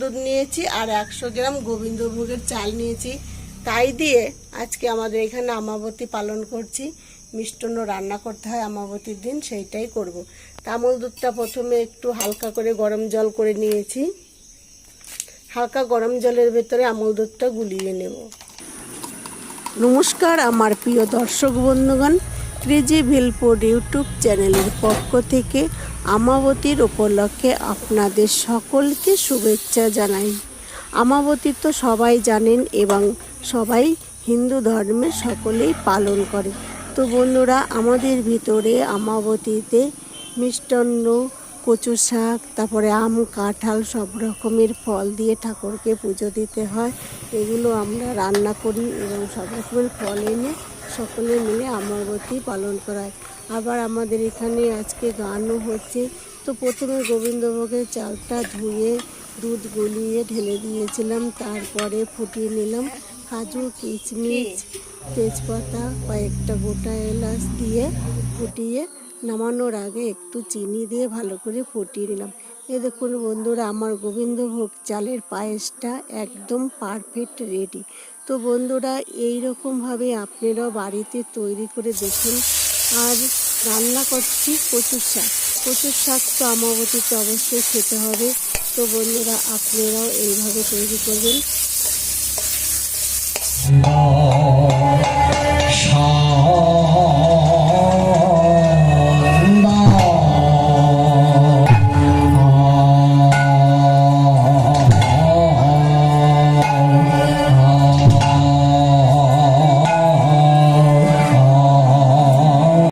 দুধ নিয়েছি আর একশো গ্রাম গোবিন্দভোগের চাল নিয়েছি। তাই দিয়ে আজকে আমাদের এখানে আমাবতী পালন করছি। মিষ্টান্ন রান্না করতে হয় আমাবতীর দিন, সেইটাই করব। তামল দুধটা প্রথমে একটু হালকা করে গরম জল করে নিয়েছি। হালকা গরম জলের ভেতরে আমল দুধটা গুলিয়ে নেব। নমস্কার, আমার প্রিয় দর্শক বন্ধুগণ ক্রেজি ভেলপুর ইউটিউব চ্যানেলের পক্ষ থেকে আমাবতীর উপলক্ষে আপনাদের সকলকে শুভেচ্ছা জানাই। আমাবতী তো সবাই জানেন এবং সবাই হিন্দু ধর্মে সকলেই পালন করে। তো বন্ধুরা, আমাদের ভিতরে আমাবতীতে মিষ্টান্ন কচু শাক, তারপরে আম, কাঁঠাল সব রকমের ফল দিয়ে ঠাকুরকে পুজো দিতে হয়। এগুলো আমরা রান্না করি এবং সব রকমের ফল এনে সকলে মিলে আমাবতী পালন করা হয় আবার আমাদের এখানে আজকে গানও হচ্ছে। তো প্রথমে গোবিন্দভোগের চালটা ধুয়ে, দুধ গলিয়ে ঢেলে দিয়েছিলাম, তারপরে ফুটিয়ে নিলাম কাজু, কিশমিশ, তেজপাতা, কয়েকটা গোটা এলাচ দিয়ে ফুটিয়ে নামানোর আগে একটু চিনি দিয়ে ভালো করে ফুটিয়ে নিলাম। এ দেখুন বন্ধুরা, আমার গোবিন্দভোগ চালের পায়েসটা একদম পারফেক্ট রেডি তো বন্ধুরা এই রকমভাবে আপনারাও বাড়িতে তৈরি করে দেখুন। আর রান্না করছি কচুর শাক। কচুর শাক তো আমাবতীতে অবশ্যই খেতে হবে। তো বন্ধুরা, আপনারাও এইভাবে তৈরি করবেন।